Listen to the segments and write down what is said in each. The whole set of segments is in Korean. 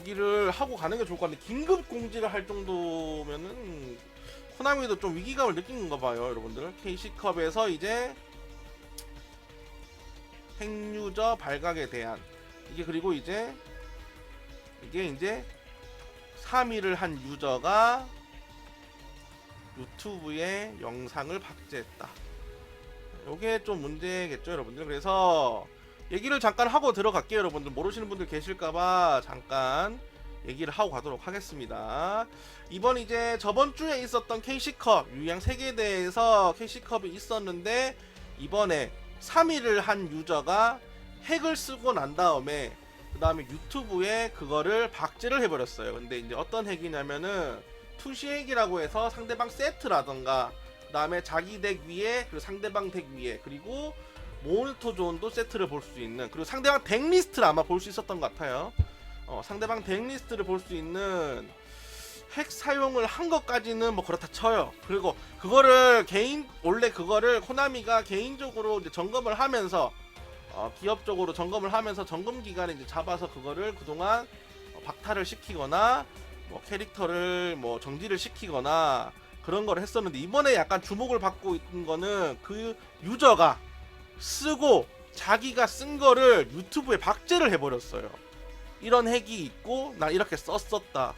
얘기를 하고 가는 게 좋을 것 같은데 긴급 공지를 할 정도면은 코나미도 좀 위기감을 느낀 건가 봐요 여러분들 KC컵에서 이제 핵유저 발각에 대한 이게 그리고 이제 이게 이제 3위를 한 유저가 유튜브에 영상을 박제했다. 요게 좀 문제겠죠, 여러분들. 그래서 얘기를 잠깐 하고 들어갈게요, 여러분들. 모르시는 분들 계실까봐 잠깐 얘기를 하고 가도록 하겠습니다. 이번 이제 저번 주에 있었던 KC컵 유양 세계대회에서 KC컵이 있었는데 이번에 3위를 한 유저가 핵을 쓰고 난 다음에 그 다음에 유튜브에 그거를 박제를 해버렸어요. 근데 이제 어떤 핵이냐면은 투시 핵이라고 해서 상대방 세트라던가 그 다음에 자기 덱 위에 그리고 상대방 덱 위에 그리고 모니터 존도 세트를 볼 수 있는 그리고 상대방 덱 리스트를 아마 볼 수 있었던 것 같아요. 어, 상대방 덱 리스트를 볼 수 있는 핵 사용을 한 것까지는 뭐 그렇다 쳐요. 그리고 그거를 개인 원래 그거를 코나미가 개인적으로 이제 점검을 하면서 어, 기업적으로 점검을 하면서 점검 기간에 이제 잡아서 그거를 그동안 어, 박탈을 시키거나 뭐 캐릭터를 뭐 정지를 시키거나 그런 걸 했었는데 이번에 약간 주목을 받고 있는 거는 그 유저가 쓰고 자기가 쓴 거를 유튜브에 박제를 해버렸어요. 이런 핵이 있고 나 이렇게 썼었다.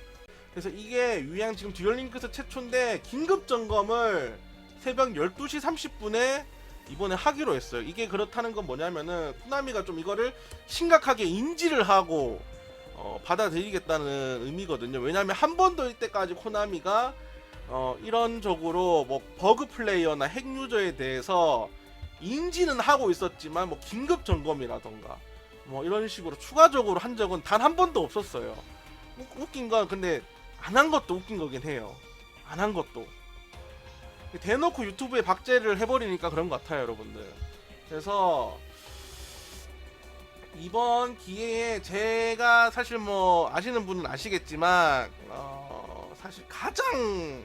그래서 이게 유양 지금 듀얼링크스 최초인데 긴급 점검을 새벽 12시 30분에 이번에 하기로 했어요. 이게 그렇다는 건 뭐냐면은 쿠나미가 좀 이거를 심각하게 인지를 하고 어, 받아들이겠다는 의미거든요. 왜냐하면 한 번도 이때까지 코나미가 어, 이런 적으로 뭐 버그 플레이어나 핵 유저에 대해서 인지는 하고 있었지만 뭐 긴급 점검이라던가 뭐 이런 식으로 추가적으로 한 적은 단 한 번도 없었어요. 웃- 웃긴 건 근데 안 한 것도 웃긴 거긴 해요. 안 한 것도. 대놓고 유튜브에 박제를 해버리니까 그런 것 같아요, 여러분들. 그래서 이번 기회에 제가 사실 뭐 아시는 분은 아시겠지만 어, 사실 가장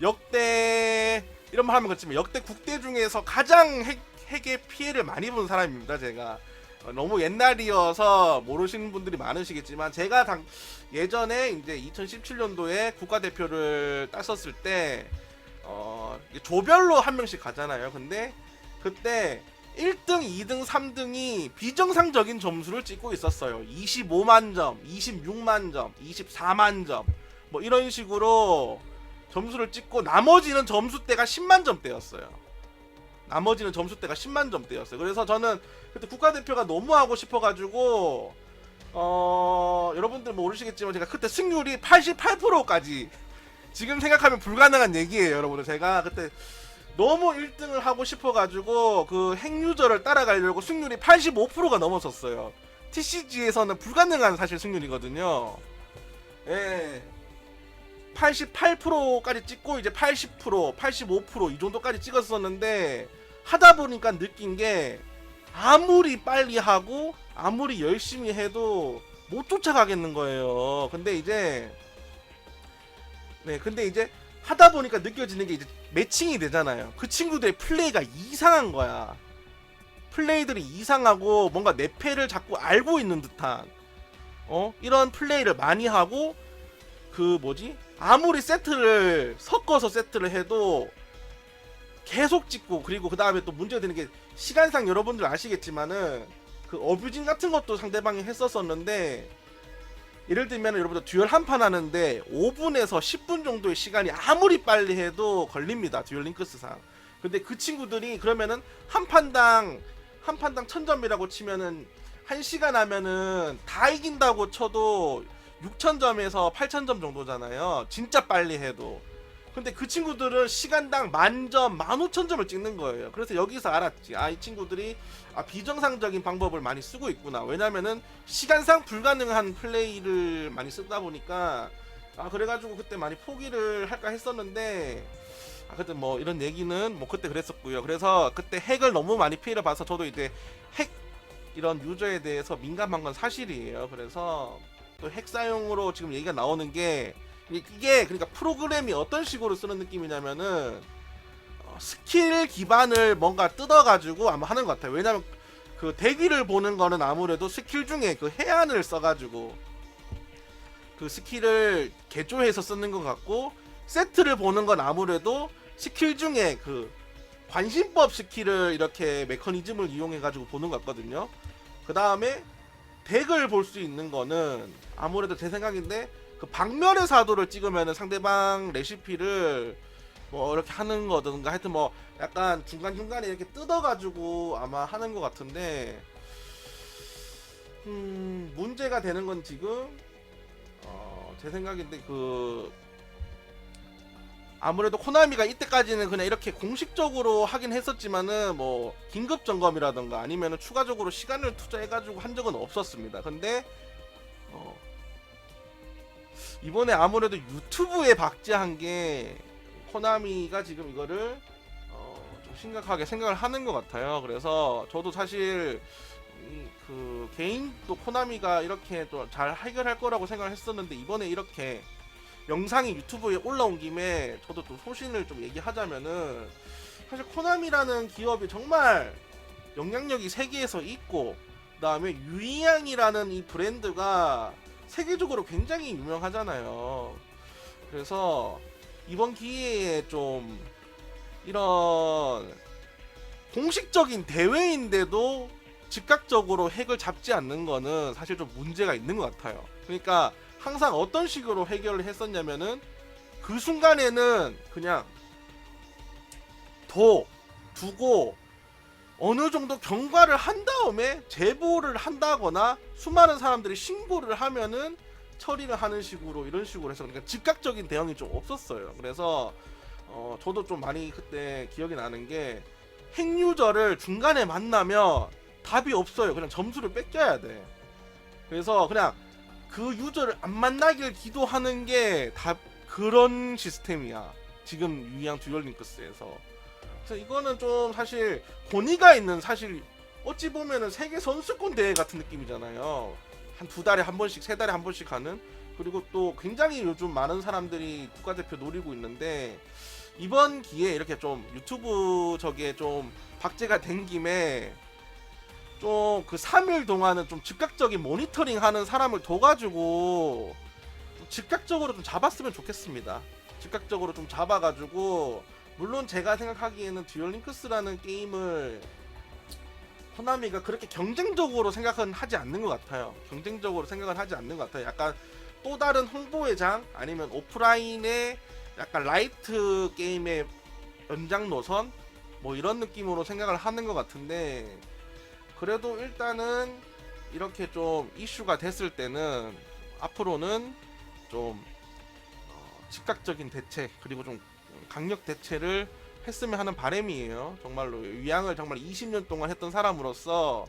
역대 이런 말 하면 그렇지만 역대 국대 중에서 가장 핵, 핵의 피해를 많이 본 사람입니다, 제가. 어, 너무 옛날이어서 모르시는 분들이 많으시겠지만 제가 당 예전에 이제 2017년도에 국가대표를 땄었을 때 어, 조별로 한 명씩 가잖아요. 근데 그때 1등, 2등, 3등이 비정상적인 점수를 찍고 있었어요. 25만 점, 26만 점, 24만 점. 뭐 이런 식으로 점수를 찍고 나머지는 점수대가 10만 점대였어요. 나머지는 점수대가 10만 점대였어요. 그래서 저는 그때 국가대표가 너무 하고 싶어가지고 어 여러분들 모르시겠지만 제가 그때 승률이 88%까지 지금 생각하면 불가능한 얘기예요, 여러분들. 제가 그때 너무 1등을 하고 싶어가지고 그 핵유저를 따라가려고 승률이 85%가 넘었었어요. TCG에서는 불가능한 사실 승률이거든요. 예. 88%까지 찍고 이제 80%, 85%이 정도까지 찍었었는데 하다 보니까 느낀 게 아무리 빨리 하고 아무리 열심히 해도 못 쫓아가겠는 거예요. 근데 이제 네, 근데 이제 하다 보니까 느껴지는 게 이제 매칭이 되잖아요. 그 친구들의 플레이가 이상한 거야. 플레이들이 이상하고 뭔가 내 패를 자꾸 알고 있는 듯한 어 이런 플레이를 많이 하고 그 뭐지 아무리 세트를 섞어서 세트를 해도 계속 찍고 그리고 그 다음에 또 문제가 되는 게 시간상 여러분들 아시겠지만은 그 어뷰징 같은 것도 상대방이 했었었는데 예를 들면 여러분들 듀얼 한 판 하는데 5분에서 10분 정도의 시간이 아무리 빨리 해도 걸립니다 듀얼 링크스상. 근데 그 친구들이 그러면은 한 판당 한 판당 1000점이라고 치면은 한 시간 하면은 다 이긴다고 쳐도 6000점에서 8000점 정도잖아요 진짜 빨리 해도 근데 그 친구들은 시간당 만점, 15,000점을 찍는 거예요. 그래서 여기서 알았지. 아, 이 친구들이 아, 비정상적인 방법을 많이 쓰고 있구나. 왜냐면은 시간상 불가능한 플레이를 많이 쓰다 보니까 아, 그래가지고 그때 많이 포기를 할까 했었는데 아, 그때 뭐 이런 얘기는 뭐 그때 그랬었고요. 그래서 그때 핵을 너무 많이 피해를 봐서 저도 이제 핵 이런 유저에 대해서 민감한 건 사실이에요. 그래서 또 핵 사용으로 지금 얘기가 나오는 게 이게 그러니까 프로그램이 어떤 식으로 쓰는 느낌이냐면은 어, 스킬 기반을 뭔가 뜯어가지고 아마 하는 것 같아요. 왜냐면 그 대기를 보는 거는 아무래도 스킬 중에 그 해안을 써가지고 그 스킬을 개조해서 쓰는 것 같고 세트를 보는 건 아무래도 스킬 중에 그 관심법 스킬을 이렇게 메커니즘을 이용해 가지고 보는 것 같거든요. 그 다음에 덱을 볼 수 있는 거는 아무래도 제 생각인데 그 방면의 사도를 찍으면은 상대방 레시피를 뭐 이렇게 하는 거든가. 하여튼 뭐 약간 중간 중간에 이렇게 뜯어가지고 아마 하는 것 같은데 음 문제가 되는 건 지금 어, 제 생각인데 그 아무래도 코나미가 이때까지는 그냥 이렇게 공식적으로 하긴 했었지만은 뭐 긴급 점검이라던가 아니면은 추가적으로 시간을 투자해가지고 한 적은 없었습니다. 근데 어 이번에 아무래도 유튜브에 박제한 게 코나미가 지금 이거를 어, 좀 심각하게 생각을 하는 것 같아요. 그래서 저도 사실 이, 그 개인 또 코나미가 이렇게 또 잘 해결할 거라고 생각을 했었는데 이번에 이렇게 영상이 유튜브에 올라온 김에 저도 또 소신을 좀 얘기하자면은 사실 코나미라는 기업이 정말 영향력이 세계에서 있고 그다음에 유이양이라는 이 브랜드가 세계적으로 굉장히 유명하잖아요. 그래서 이번 기회에 좀 이런 공식적인 대회인데도 즉각적으로 핵을 잡지 않는 거는 사실 좀 문제가 있는 것 같아요. 그러니까 항상 어떤 식으로 해결을 했었냐면은 그 순간에는 그냥 둬 두고 어느 정도 경과를 한 다음에 제보를 한다거나 수많은 사람들이 신고를 하면은 처리를 하는 식으로 이런 식으로 해서 그러니까 즉각적인 대응이 좀 없었어요. 그래서 어 저도 좀 많이 그때 기억이 나는 게 핵유저를 중간에 만나면 답이 없어요. 그냥 점수를 뺏겨야 돼. 그래서 그냥 그 유저를 안 만나길 기도하는 게 다 그런 시스템이야. 지금 유양 듀얼링크스에서. 그래서 이거는 좀 사실 권위가 있는 사실 어찌 보면은 세계 선수권 대회 같은 느낌이잖아요. 한 두 달에 한 번씩, 세 달에 한 번씩 하는. 그리고 또 굉장히 요즘 많은 사람들이 국가대표 노리고 있는데 이번 기회에 이렇게 좀 유튜브 저기에 좀 박제가 된 김에 좀 그 3일 동안은 좀 즉각적인 모니터링 하는 사람을 둬가지고 좀 즉각적으로 좀 잡았으면 좋겠습니다. 즉각적으로 좀 잡아가지고 물론 제가 생각하기에는 듀얼 링크스라는 게임을 호나미가 그렇게 경쟁적으로 생각은 하지 않는 것 같아요. 경쟁적으로 생각은 하지 않는 것 같아요. 약간 또 다른 홍보의 장 아니면 오프라인의 약간 라이트 게임의 연장 노선 뭐 이런 느낌으로 생각을 하는 것 같은데 그래도 일단은 이렇게 좀 이슈가 됐을 때는 앞으로는 좀 어, 즉각적인 대책 그리고 좀 강력 대체를 했으면 하는 바람이에요. 정말로 위양을 정말 20년 동안 했던 사람으로서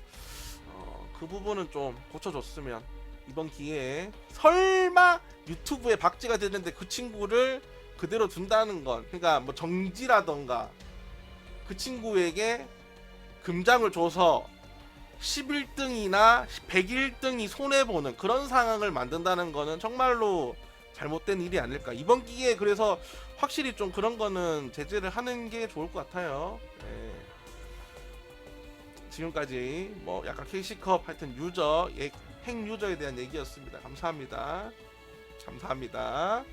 어, 그 부분은 좀 고쳐줬으면 이번 기회에 설마 유튜브에 박제가 되는데 그 친구를 그대로 둔다는 건 그러니까 뭐 정지라던가 그 친구에게 금장을 줘서 11등이나 101등이 손해보는 그런 상황을 만든다는 거는 정말로 잘못된 일이 아닐까. 이번 기회에 그래서 확실히 좀 그런 거는 제재를 하는 게 좋을 것 같아요. 예. 지금까지 뭐 약간 KC컵 하여튼 유저, 예, 핵 유저에 대한 얘기였습니다. 감사합니다. 감사합니다.